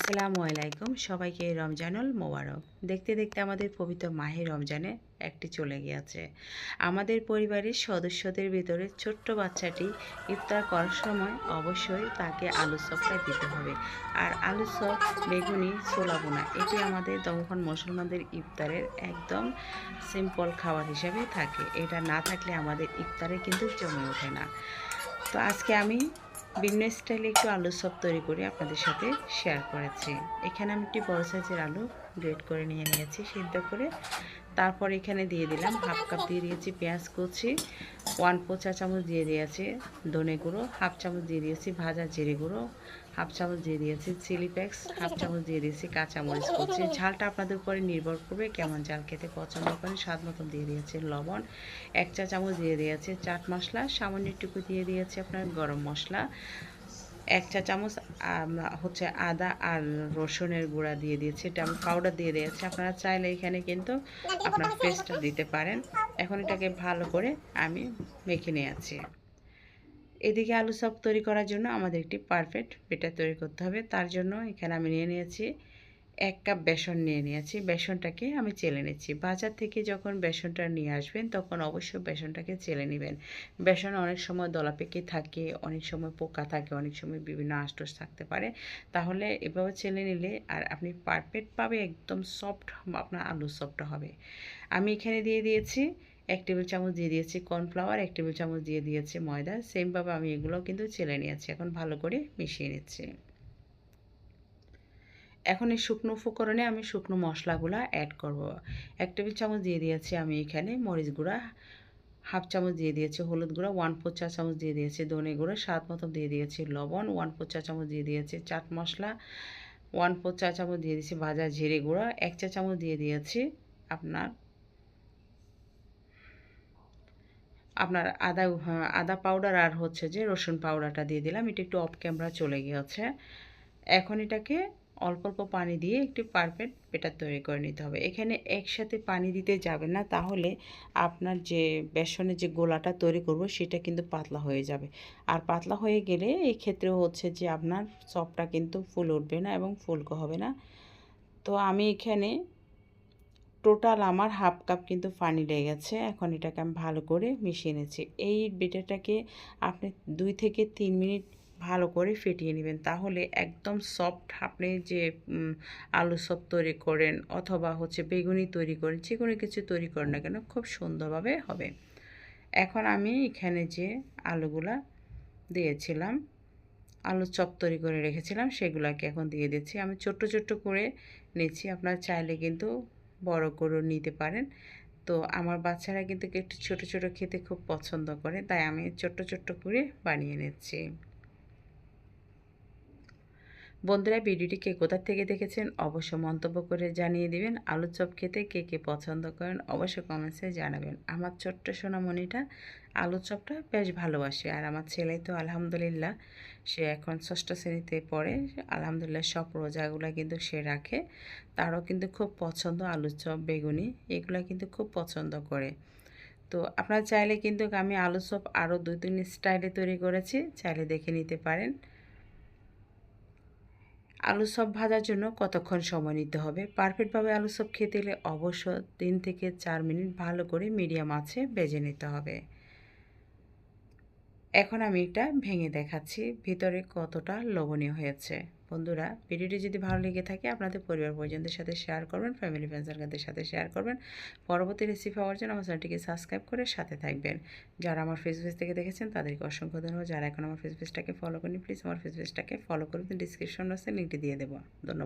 আসসালামু আলাইকুম। সবাইকে রমজানুল মোবারক। দেখতে দেখতে আমাদের পবিত্র মাহে রমজানে একটি চলে গিয়েছে। আমাদের পরিবারের সদস্যদের ভিতরে ছোট্ট বাচ্চাটি ইফতার করার সময় অবশ্যই তাকে আলু চপটা দিতে হবে। আর আলু চপ, বেগুনি বোনা এটি আমাদের দমখন মুসলমানদের ইফতারের একদম সিম্পল খাবার হিসাবে থাকে। এটা না থাকলে আমাদের ইফতারে কিন্তু জমে ওঠে না। তো আজকে আমি বিভিন্ন স্টাইলে একটু আলু সব তৈরি করে আপনাদের সাথে শেয়ার করেছি। এখানে আমি একটি বড় সাইজের আলু গ্রেড করে নিয়ে নিয়েছি, সিদ্ধ করে তারপর এখানে দিয়ে দিলাম হাফ কাপ দিয়ে দিয়েছি পেঁয়াজ কুচি ওয়ান ফোর চা চামচ দিয়ে দিয়েছি ধনে গুঁড়ো হাফ চামচ দিয়ে দিয়েছি ভাজা জিরে গুঁড়ো হাফ চামচ দিয়ে দিয়েছি চিলি ফ্লেক্স হাফ চামচ দিয়ে দিয়েছি কাঁচামরিচ কুচি। ঝালটা আপনাদের উপরে নির্ভর করবে কেমন ঝাল খেতে পছন্দ করেন। স্বাদ মতন দিয়ে দিয়েছি লবণ, এক চা চামচ দিয়ে দিয়েছে চাট মশলা, সামান্য একটুকু দিয়ে দিয়েছে আপনার গরম মশলা। এক চা চামচ হচ্ছে আদা আর রসুনের গুঁড়া দিয়ে দিয়েছি। এটা আমি পাউডার দিয়ে দিয়েছি। আপনারা চাইলে এখানে কিন্তু আপনার পেস্টটা দিতে পারেন। এখন এটাকে ভালো করে আমি মেখে নিয়েছি। এদিকে আলু চপ তৈরি করার জন্য আমাদের একটি পারফেক্ট বেটার তৈরি করতে হবে। তার জন্য এখানে আমি নিয়ে নিয়েছি এক কাপ বেসন নিয়ে নিয়েছি। বেসনটাকে আমি চেলে নিচ্ছি। বাজার থেকে যখন বেসনটা নিয়ে আসবেন, তখন অবশ্যই বেসনটাকে চেলে নেবেন। বেসন অনেক সময় দলা পেকে থাকে, অনেক সময় পোকা থাকে, অনেক সময় বিভিন্ন আষ্টস থাকতে পারে। তাহলে এভাবে চেলে নিলে আর আপনি পারফেক্টভাবে একদম সফট আপনার আলু সফটটা হবে। আমি এখানে দিয়ে দিয়েছি এক টেবিল চামচ, দিয়ে দিয়েছি কর্নফ্লাওয়ার, এক টেবিল চামচ, দিয়ে দিয়েছি ময়দা। সেমভাবে আমি এগুলো কিন্তু চেলে নিয়েছি। এখন ভালো করে মিশিয়ে নিচ্ছি। এখন এই শুকনো উপকরণে আমি শুকনো মশলাগুলো অ্যাড করব। এক টেবিল চামচ দিয়ে দিয়েছি আমি এখানে মরিচ গুঁড়া, হাফ চামচ দিয়ে দিয়েছি হলুদ গুঁড়া ওয়ান ফোর চা চামচ দিয়ে দিয়েছি ধনে গুঁড়ো, স্বাদ মতো দিয়ে দিয়েছি লবণ ওয়ান ফোর চা চামচ দিয়ে দিয়েছি চাট মশলা ওয়ান ফোর চা চামচ দিয়ে দিয়েছি ভাজা জিরে গুঁড়া, এক চা চামচ দিয়ে দিয়েছি আপনার আপনার আদা আদা পাউডার আর হচ্ছে যে রসুন পাউডারটা দিয়ে দিলাম। এটা একটু অফ ক্যামেরা চলে গিয়েছে। এখন এটাকে অল্প অল্প পানি দিয়ে একটি পারফেক্ট বেটার তৈরি করে নিতে হবে। এখানে একসাথে পানি দিতে যাবে না, তাহলে আপনার যে বেসনের যে গোলাটা তৈরি করব, সেটা কিন্তু পাতলা হয়ে যাবে। আর পাতলা হয়ে গেলে এই ক্ষেত্রে হচ্ছে যে আপনার চপটা কিন্তু ফুল উঠবে না এবং ফুলকো হবে না। তো আমি এখানে টোটাল আমার হাফ কাপ কিন্তু পানি লেগেছে এখন এটাকে আমি ভালো করে মিশিয়ে নিচ্ছি। এই বেটারটাকে আপনি দুই থেকে তিন মিনিট ভালো করে ফেটিয়ে নেবেন। তাহলে একদম সফট আপনি যে আলু সব তৈরি করেন অথবা হচ্ছে বেগুনি তৈরি করেন, যে কোনো কিছু তৈরি করেন না কেন, খুব সুন্দরভাবে হবে। এখন আমি এখানে যে আলুগুলা দিয়েছিলাম, আলু চপ তৈরি করে রেখেছিলাম, সেগুলোকে এখন দিয়ে দিচ্ছি। আমি ছোট্ট ছোট্ট করে নিচ্ছি, আপনার চাইলে কিন্তু বড় করে নিতে পারেন। তো আমার বাচ্চারা কিন্তু একটু ছোট ছোট খেতে খুব পছন্দ করে, তাই আমি ছোট্ট ছোট্ট করে বানিয়ে নিচ্ছি। বন্ধুরা ভিডিওটি কে কোথা থেকে দেখেছেন অবশ্য মন্তব্য করে জানিয়ে দিবেন। আলু চপ খেতে কে কে পছন্দ করেন অবশ্যই কমেন্টসে জানাবেন। আমার ছোট্ট সোনামণিটা আলু চপটা বেশ ভালোবাসে আর আমার ছেলে তো আলহামদুলিল্লাহ সে এখন ষষ্ঠ শ্রেণীতে পড়ে। আলহামদুলিল্লাহ সব রোজাগুলো কিন্তু সে রাখে। তারও কিন্তু খুব পছন্দ আলু চপ, বেগুনি এগুলো কিন্তু খুব পছন্দ করে। তো আপনারা চাইলে কিন্তু আমি আলু চপ আরও দুই তিন স্টাইলে তৈরি করেছি, চাইলে দেখে নিতে পারেন। আলু সব ভাজার জন্য কতক্ষণ সময় নিতে হবে? পারফেক্টভাবে আলু সব খেতে এলে অবশ্য তিন থেকে চার মিনিট ভালো করে মিডিয়াম আছে বেজে নিতে হবে। এখন আমি এটা ভেঙে দেখাচ্ছি, ভিতরে কতটা লবণীয় হয়েছে। বন্ধুরা, ভিডিওটি যদি ভালো লেগে থাকে, আপনাদের পরিবার পরিজনদের সাথে শেয়ার করবেন ফ্যামিলি ফ্রেন্ডসদের সাথে শেয়ার করবেন। পরবর্তী রেসিপি পাওয়ার জন্য আমার চ্যানেলটিকে সাবস্ক্রাইব করে সাথে থাকবেন। যারা আমার ফেসবুক থেকে দেখেছেন, তাদেরকে অসংখ্য ধন্যবাদ। যারা এখন আমার ফেসবুকটাকে ফলো করেনি প্লিজ আমার ফেসবুকটাকে ফলো করে ডিসক্রিপশন বক্সে লিঙ্কটি দিয়ে দেবো। ধন্যবাদ।